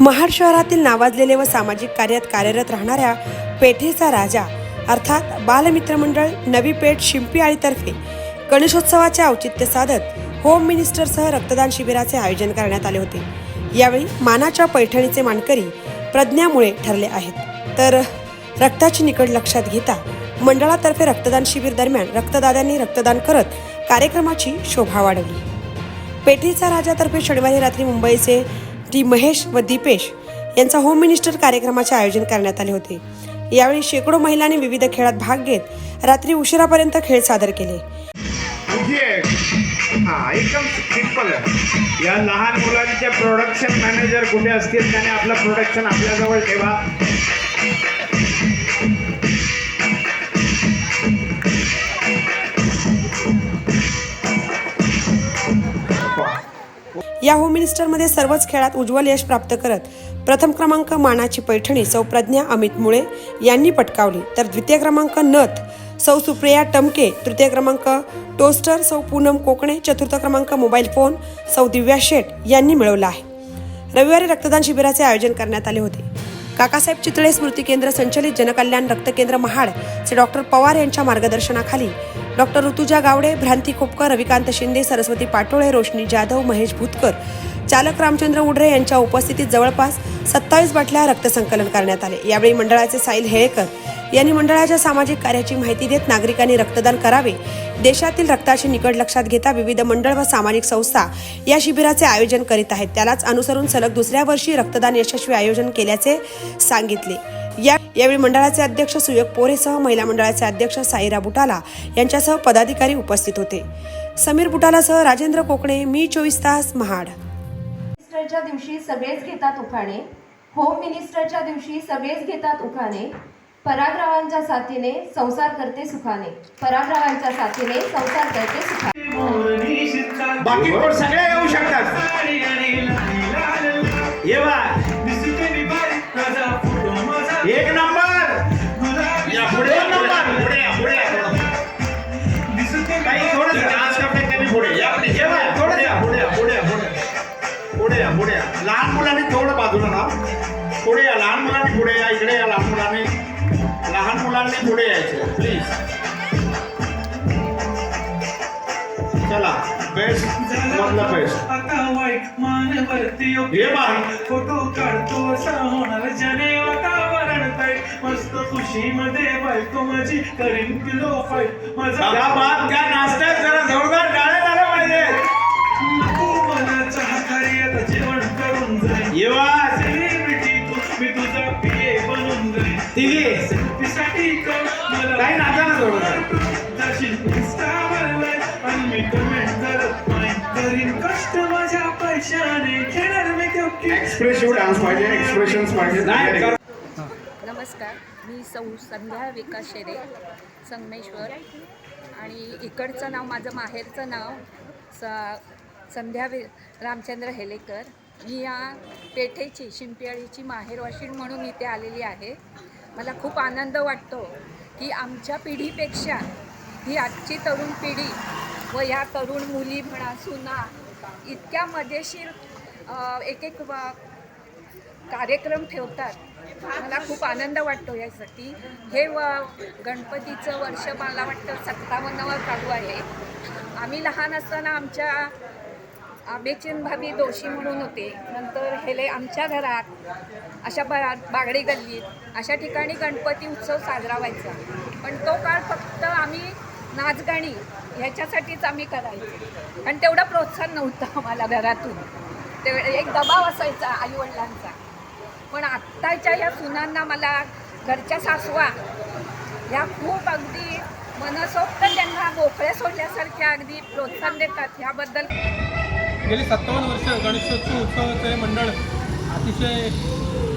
महाड शहरातील नावाजलेले व सामाजिक कार्यात कार्यरत राहणाऱ्या पेठेचा राजा अर्थात बालमित्र मंडळ नवी पेठ शिंपी आळीतर्फे गणेशोत्सवाचे औचित्य साधत होम मिनिस्टरसह रक्तदान शिबिराचे आयोजन करण्यात आले होते. यावेळी मानाच्या पैठणीचे मानकरी प्रज्ञामुळे ठरले आहेत. तर रक्ताची निकड लक्षात घेता मंडळातर्फे रक्तदान शिबिर दरम्यान रक्तदात्यांनी रक्तदान करत कार्यक्रमाची शोभा वाढवली. पेठेचा राजातर्फे शनिवारी रात्री मुंबईचे डी महेश व दीपेश यांचा होम मिनिस्टर कार्यक्रमाचे आयोजन करण्यात आले होते. यावेळी शेकडो महिलांनी विविध खेळात भाग घेत रात्री उशिरापर्यंत खेळ सादर केले. म्हणजे, एकदम सिंपल आहे. या लहान मुलांचे प्रोडक्शन मॅनेजर कुठे असतील त्याने आपलं प्रोडक्शन आपल्याजवळ ठेवा. या होम मिनिस्टरमध्ये सर्वच खेळात उज्ज्वल यश प्राप्त करत प्रथम क्रमांक मानाची पैठणी सौ प्रज्ञा अमित मुळे यांनी पटकावली. तर द्वितीय क्रमांक नथ सौ सुप्रिया टमके तृतीय क्रमांक टोस्टर सौ पूनम कोकणे चतुर्थ क्रमांक मोबाईल फोन सौ दिव्या शेठ यांनी मिळवला आहे. रविवारी रक्तदान शिबिराचे आयोजन करण्यात आले होते. काकासाहेब चितळे स्मृती केंद्र संचलित जनकल्याण रक्तकेंद्र महाड चे डॉक्टर पवार यांच्या मार्गदर्शनाखाली डॉक्टर ऋतुजा गावडे भ्रांती खोपकर रविकांत शिंदे सरस्वती पाटोळे रोशनी जाधव महेश भूतकर. चालक रामचंद्र उडरे यांच्या उपस्थितीत जवळपास सत्तावीस बाटल्या रक्तसंकलन करण्यात आले. यावेळी मंडळाचे साईल हेळेकर यांनी मंडळाच्या सामाजिक कार्याची माहिती देत नागरिकांनी रक्तदान करावे. देशातील रक्ताची निकड लक्षात घेता विविध मंडळ व सामाजिक संस्था या शिबिराचे आयोजन करीत आहेत. त्यालाच अनुसरून सलग दुसऱ्या वर्षी रक्तदान यशस्वी आयोजन केल्याचे सांगितले. या यावेळी मंडळाचे अध्यक्ष सुयोग पोरेसह महिला मंडळाचे अध्यक्ष साईरा बुटाला यांच्यासह पदाधिकारी उपस्थित होते. समीर बुटालासह राजेंद्र कोकणे मी चोवीस तास महाड. मिनिस्टरच्या दिवशी सगळेच घेतात उखाणे. होम मिनिस्टरच्या दिवशी सगळेच घेतात उखाणे. पराग्रहांच्या साथीने संसार करते सुखाने. पराग्रहांच्या साथीने संसार करते सुखाने. बाकी कोण सगळे येऊ शकतात. लहान मुलांनी पुढे यायचं. प्लीज चला. बेस्ट मधलं बेस्ट आता वाईट मानवरती ये बाळ. फोटो काढतो असा होणार ज्याने वातावरण मस्त खुशी मध्ये बायको माझी करीन किलो फाईट माझा त्या बात त्या नाश्त्यात जरा जोरदार पैशाने. खेळणार मी तो एक्सप्रेसिव्ह डान्स पाहिजे एक्सप्रेशन्स पाहिजे. नाही कर- नमस्कार मी सौ संध्या विकास शेरे संगमेश्वर. आणि इकडचं नाव माझं माहेरचं नाव स संध्या वि रामचंद्र हेलेकर. मी या पेठेची शिंपियाळीची माहेरवाशीण म्हणून इथे आलेली आहे. मला खूप आनंद वाटतो की आमच्या पिढीपेक्षा ही आजची तरुण पिढी व ह्या तरुण मुली म्हणा सुना इतक्या मजेशीर एक एक कार्यक्रम ठेवतात. मला खूप आनंद वाटतो यासाठी. हे व गणपतीचं वर्ष मला वाटतं सत्तावन्नावर चालू आहे. आम्ही लहान असताना आमच्या आबेचीन भाभी दोषी म्हणून होते. नंतर हेले आमच्या घरात अशा बरा बागडी गल्लीत अशा ठिकाणी गणपती उत्सव साजरा व्हायचा. पण तो काळ फक्त आम्ही नाचगाणी ह्याच्यासाठीच आम्ही करायचो. आणि तेवढं प्रोत्साहन नव्हतं आम्हाला घरातून. ते एक दबाव असायचा आईवडिलांचा. पण आत्ताच्या या सुनांना मला घरच्या सासवा ह्या खूप अगदी मनसोक्त त्यांना मोकळ्या सोडल्यासारख्या अगदी प्रोत्साहन देतात. ह्याबद्दल गेली सत्तावन्न वर्ष गणेशोत्सव उत्सवाचे मंडळ अतिशय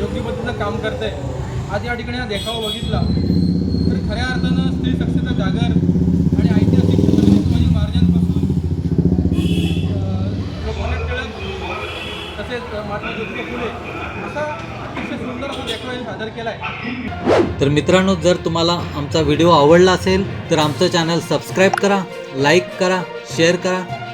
योग्य पद्धतीचं काम करते आज या ठिकाणी हा देखावा बघितला. तर खऱ्या अर्थानं स्त्री शक्तीचा जागर आणि ऐतिहासिक शिवाजी महाराजांपासून लोकमान्य टिळक तसेच महात्मा ज्योतिबा फुले असा अतिशय सुंदर देखावा सादर केला आहे तर मित्रांनो जर तुम्हाला आमचा व्हिडिओ आवडला असेल तर आमचं चॅनल सबस्क्राईब करा लाईक करा शेअर करा.